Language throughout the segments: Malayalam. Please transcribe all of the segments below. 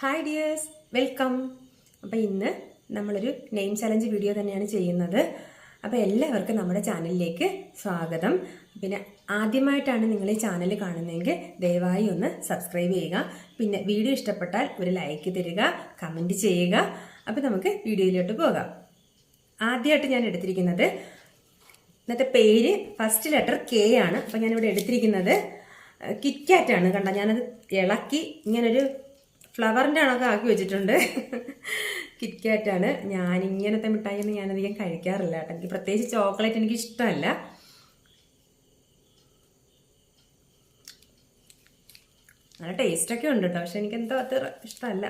ഹായ് ഡിയേഴ്സ് വെൽക്കം അപ്പോൾ ഇന്ന് നമ്മളൊരു നെയിം ചലഞ്ച് വീഡിയോ തന്നെയാണ് ചെയ്യുന്നത്. അപ്പോൾ എല്ലാവർക്കും നമ്മുടെ ചാനലിലേക്ക് സ്വാഗതം. പിന്നെ ആദ്യമായിട്ടാണ് നിങ്ങൾ ഈ ചാനൽ കാണുന്നതെങ്കിൽ ദയവായി ഒന്ന് സബ്സ്ക്രൈബ് ചെയ്യുക. പിന്നെ വീഡിയോ ഇഷ്ടപ്പെട്ടാൽ ഒരു ലൈക്ക് തരിക കമന്റ് ചെയ്യുക. അപ്പോൾ നമുക്ക് വീഡിയോയിലോട്ട് പോകാം. ആദ്യമായിട്ട് ഞാൻ എടുത്തിരിക്കുന്നത് ഇന്നത്തെ പേര് ഫസ്റ്റ് ലെറ്റർ കെ ആണ്. അപ്പം ഞാനിവിടെ എടുത്തിരിക്കുന്നത് കിറ്റ്കാറ്റാണ് കണ്ട? ഞാനത് ഇളക്കി ഇങ്ങനൊരു ഫ്ലവറിന്റെ അണൊക്കെ ആക്കി വെച്ചിട്ടുണ്ട്. കിറ്റ്കാറ്റാണ്. ഞാൻ ഇങ്ങനത്തെ മിഠായി ഒന്നും ഞാനധികം കഴിക്കാറില്ല കേട്ടോ. എനിക്ക് പ്രത്യേകിച്ച് ചോക്ലേറ്റ് എനിക്ക് ഇഷ്ടമല്ല. നല്ല ടേസ്റ്റൊക്കെ ഉണ്ട് കേട്ടോ. പക്ഷെ എനിക്ക് എന്തോ അത്ര ഇഷ്ടമല്ല.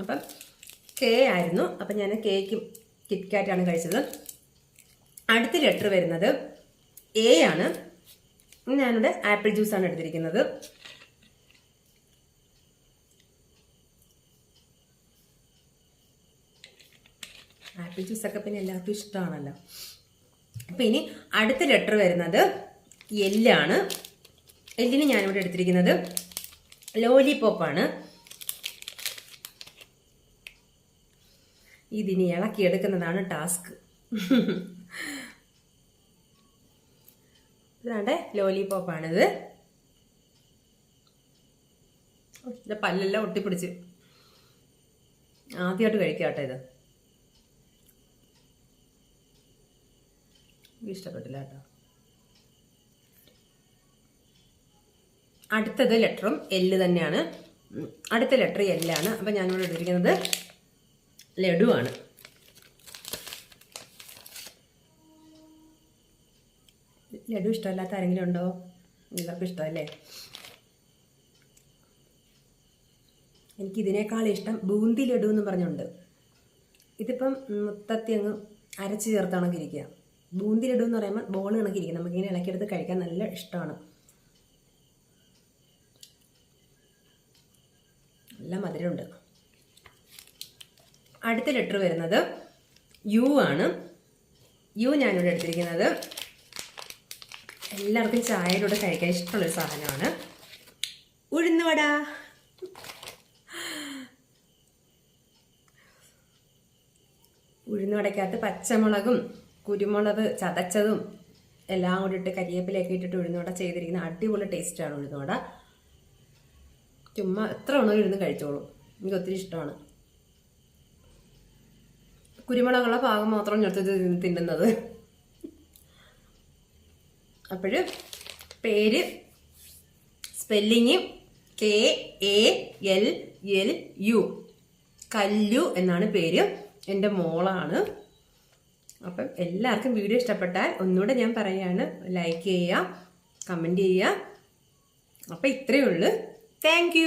അപ്പം കേ ആയിരുന്നു. അപ്പം ഞാൻ കേക്കും കിറ്റ്കാറ്റാണ് കഴിച്ചത്. അടുത്ത ലെറ്റർ വരുന്നത് എ ആണ്. ഞാനിവിടെ ആപ്പിൾ ജ്യൂസാണ് എടുത്തിരിക്കുന്നത്. ആപ്പിൾ ജ്യൂസൊക്കെ പിന്നെ എല്ലാവർക്കും ഇഷ്ടമാണല്ലോ. അപ്പം ഇനി അടുത്ത ലെറ്റർ വരുന്നത് എല്ലാണ് എല്ലിന് ഞാനിവിടെ എടുത്തിരിക്കുന്നത് ലോലിപോപ്പാണ് ഇതിനി ഇളക്കിയെടുക്കുന്നതാണ് ടാസ്ക് ഇതാണ്ട് ലോലിപോപ്പാണിത് ഇത് പല്ലെല്ലാം ഒട്ടിപ്പിടിച്ച്. ആദ്യമായിട്ട് കഴിക്കാട്ടെ ഇത്. ഇഷ്ടപ്പെട്ടില്ല കേട്ടോ. അടുത്തത് ലെറ്ററും എല്ല് തന്നെയാണ്. അടുത്ത ലെറ്റർ എല്ലാണ് അപ്പം ഞാനിവിടെ ഇട്ടിരിക്കുന്നത് ലഡുവാണ്. ലഡു ഇഷ്ടമല്ലാത്ത ആരെങ്കിലും ഉണ്ടോ? നിങ്ങൾക്ക് ഇഷ്ടമല്ലേ? എനിക്ക് ഇതിനേക്കാൾ ഇഷ്ടം ബൂന്തി ലഡു എന്ന് പറഞ്ഞുണ്ട്. ഇതിപ്പം മൊത്തത്തിൽ അങ്ങ് അരച്ച് ചേർത്ത് കണക്കിരിക്കുക ബൂന്തി ലഡു എന്ന് പറയുമ്പോൾ ബോൾ കണക്കിരിക്കുക നമുക്കിങ്ങനെ ഇളക്കിയെടുത്ത് കഴിക്കാൻ നല്ല ഇഷ്ടമാണ്. നല്ല മധുരമുണ്ട്. അടുത്ത ലെറ്റർ വരുന്നത് യു ആണ്. യു ഞാനിവിടെ എടുത്തിരിക്കുന്നത് എല്ലാവർക്കും ചായയിലൂടെ കഴിക്കാൻ ഇഷ്ടമുള്ളൊരു സാധനമാണ്. ഉഴുന്നുവട ഉഴുന്നുവടയ്ക്കകത്ത് പച്ചമുളകും കുരുമുളക് ചതച്ചതും എല്ലാം കൂടി ഇട്ട് കരിയേപ്പിലേക്ക് ഇട്ടിട്ട് ഉഴുന്നുവട ചെയ്തിരിക്കുന്ന അടിപൊളി ടേസ്റ്റാണ് ഉഴുന്നുവട ചുമ്മാ എത്ര വേണോ ഇരുന്ന് കഴിച്ചോളൂ. എനിക്ക് ഒത്തിരി ഇഷ്ടമാണ്. കുരുമുളകുള്ള ഭാഗം മാത്രം ഞാൻ എടുത്ത് തിന്നുന്നത്. അപ്പോൾ പേര് spelling K A L L U. Kallu എന്നാണ് പേര്. എന്റെ മോളാണ്. അപ്പം എല്ലാവർക്കും വീഡിയോ ഇഷ്ടപ്പെട്ടാൽ ഒന്നുകൂടെ ഞാൻ പറയാണ്. ലൈക്ക് ചെയ്യുക കമന്റ് ചെയ്യുക. അപ്പം ഇത്രയേ ഉള്ളൂ. താങ്ക്